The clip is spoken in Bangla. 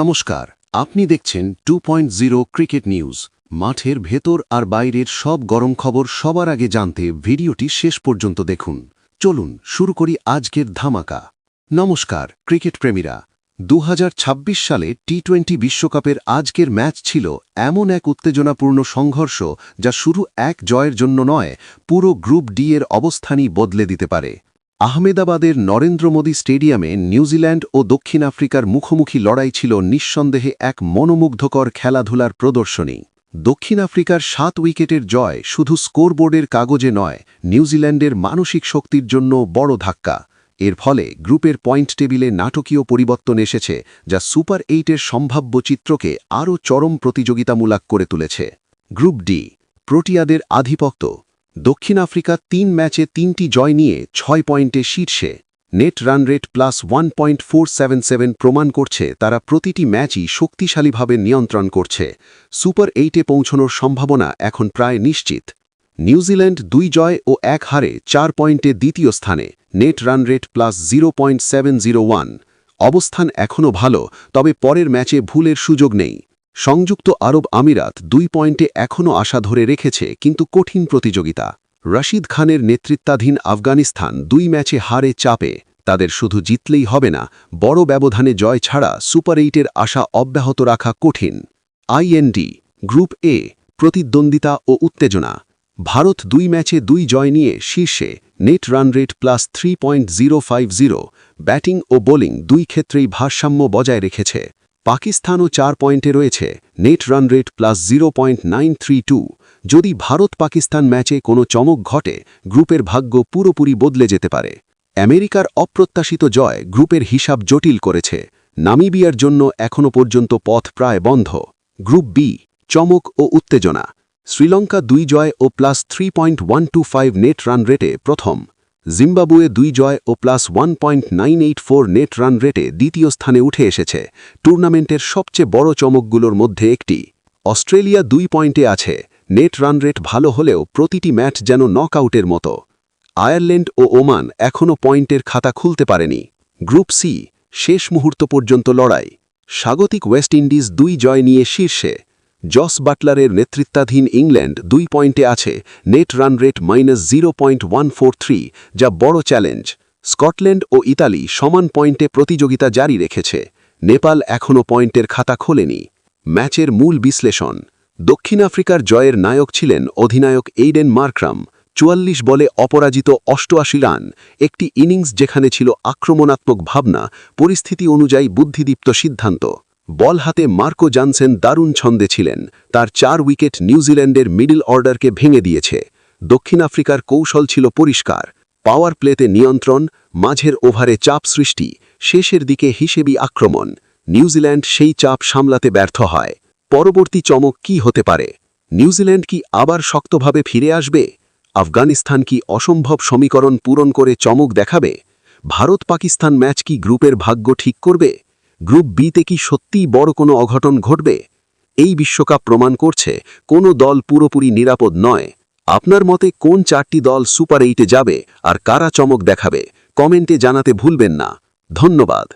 নমস্কার, আপনি দেখছেন টু ক্রিকেট নিউজ। মাঠের ভেতর আর বাইরের সব গরম খবর সবার আগে জানতে ভিডিওটি শেষ পর্যন্ত দেখুন। চলুন শুরু করি আজকের ধামাকা। নমস্কার, ক্রিকেট প্রেমীরা। দু হাজার ছাব্বিশ সালে টি টোয়েন্টি বিশ্বকাপের আজকের ম্যাচ ছিল এমন এক উত্তেজনাপূর্ণ সংঘর্ষ যা শুরু এক জয়ের জন্য নয়, পুরো গ্রুপ ডি এর অবস্থানই বদলে দিতে পারে। আহমেদাবাদের নরেন্দ্র মোদী স্টেডিয়ামে নিউজিল্যান্ড ও দক্ষিণ আফ্রিকার মুখোমুখি লড়াই ছিল নিঃসন্দেহে এক মনোমুগ্ধকর খেলাধুলার প্রদর্শনী। দক্ষিণ আফ্রিকার সাত উইকেটের জয় শুধু স্কোরবোর্ডের কাগজে নয়, নিউজিল্যান্ডের মানসিক শক্তির জন্য বড় ধাক্কা। এর ফলে গ্রুপের পয়েন্ট টেবিলে নাটকীয় পরিবর্তন এসেছে, যা সুপার এইটের সম্ভাব্য চিত্রকে আরও চরম প্রতিযোগিতামূলক করে তুলেছে। গ্রুপ ডি, প্রোটিয়াদের আধিপত্য। দক্ষিণ আফ্রিকা তিন ম্যাচে তিনটি জয় নিয়ে ছয় পয়েন্টে শীর্ষে। Net run rate plus one point four seven seven প্রমাণ করছে তারা প্রতিটি ম্যাচই শক্তিশালীভাবে নিয়ন্ত্রণ করছে। সুপার এইটে পৌঁছনোর সম্ভাবনা এখন প্রায় নিশ্চিত। নিউজিল্যান্ড দুই জয় ও এক হারে চার পয়েন্টে দ্বিতীয় স্থানে। Net run rate plus zero point seven zero one. অবস্থান এখনও ভালো, তবে পরের ম্যাচে ভুলের সুযোগ নেই। সংযুক্ত আরব আমিরাত দুই পয়েন্টে এখনও আশা ধরে রেখেছে, কিন্তু কঠিন প্রতিযোগিতা। রশিদ খানের নেতৃত্বাধীন আফগানিস্তান দুই ম্যাচে হারে চাপে, তাদের শুধু জিতলেই হবে না, বড় ব্যবধানে জয় ছাড়া সুপার এইটের আশা অব্যাহত রাখা কঠিন। আইএনডি, গ্রুপ এ, প্রতিদ্বন্দ্বিতা ও উত্তেজনা। ভারত দুই ম্যাচে দুই জয় নিয়ে শীর্ষে, net run rate plus three batting ও বোলিং দুই ক্ষেত্রেই ভারসাম্য বজায় রেখেছে। পাকিস্তানও চার পয়েন্টে রয়েছে, net run rate plus zero যদি ভারত পাকিস্তান ম্যাচে কোনো চমক ঘটে, গ্রুপের ভাগ্য পুরোপুরি বদলে যেতে পারে। আমেরিকার অপ্রত্যাশিত জয় গ্রুপের হিসাব জটিল করেছে। নামিবিয়ার জন্য এখনও পর্যন্ত পথ প্রায় বন্ধ। গ্রুপ বি, চমক ও উত্তেজনা। শ্রীলঙ্কা দুই জয় ও প্লাস থ্রি নেট রান রেটে প্রথম। জিম্বাবুয়ে দুই জয় ও plus one point nine eight four net run রেটে দ্বিতীয় স্থানে উঠে এসেছে। টুর্নামেন্টের সবচেয়ে বড় চমকগুলোর মধ্যে একটি। অস্ট্রেলিয়া দুই পয়েন্টে আছে। নেট রান রেট ভালো হলেও প্রতিটি ম্যাচ যেন নকআউটের মতো। আয়ারল্যান্ড ও ওমান এখনও পয়েন্টের খাতা খুলতে পারেনি। গ্রুপ সি, শেষ মুহূর্ত পর্যন্ত লড়াই। স্বাগতিক ওয়েস্ট ইন্ডিজ দুই জয় নিয়ে শীর্ষে। জস বাটলারের নেতৃত্বাধীন ইংল্যান্ড দুই পয়েন্টে আছে, net run rate minus zero point one four three, যা বড় চ্যালেঞ্জ। স্কটল্যান্ড ও ইতালি সমান পয়েন্টে প্রতিযোগিতা জারি রেখেছে। নেপাল এখনও পয়েন্টের খাতা খোলেনি। ম্যাচের মূল বিশ্লেষণ। দক্ষিণ আফ্রিকার জয়ের নায়ক ছিলেন অধিনায়ক এইডেন মার্ক্রাম। চুয়াল্লিশ বলে অপরাজিত অষ্টআশি রান, একটি ইনিংস যেখানে ছিল আক্রমণাত্মক ভাবনা, পরিস্থিতি অনুযায়ী বুদ্ধিদীপ্ত সিদ্ধান্ত। বল হাতে মার্কো জানসেন দারুণ ছন্দে ছিলেন। তার চার উইকেট নিউজিল্যান্ডের মিডল অর্ডারকে ভেঙে দিয়েছে। দক্ষিণ আফ্রিকার কৌশল ছিল পরিষ্কার। পাওয়ার প্লেতে নিয়ন্ত্রণ, মাঝের ওভারে চাপ সৃষ্টি, শেষের দিকে হিসেবি আক্রমণ। নিউজিল্যান্ড সেই চাপ সামলাতে ব্যর্থ হয়। পরবর্তী চমক কি হতে পারে? নিউজিল্যান্ড কি আবার শক্তভাবে ফিরে আসবে? আফগানিস্তান কি অসম্ভব সমীকরণ পূরণ করে চমক দেখাবে? ভারত পাকিস্তান ম্যাচ কি গ্রুপের ভাগ্য ঠিক করবে? গ্রুপ বিতে কি সত্যিই বড় কোনো অঘটন ঘটবে? এই বিশ্বকাপ প্রমাণ করছে কোনো দল পুরোপুরি নিরাপদ নয়। আপনার মতে কোন চারটি দল সুপার এইটে যাবে আর কারা চমক দেখাবে? কমেন্টে জানাতে ভুলবেন না। ধন্যবাদ।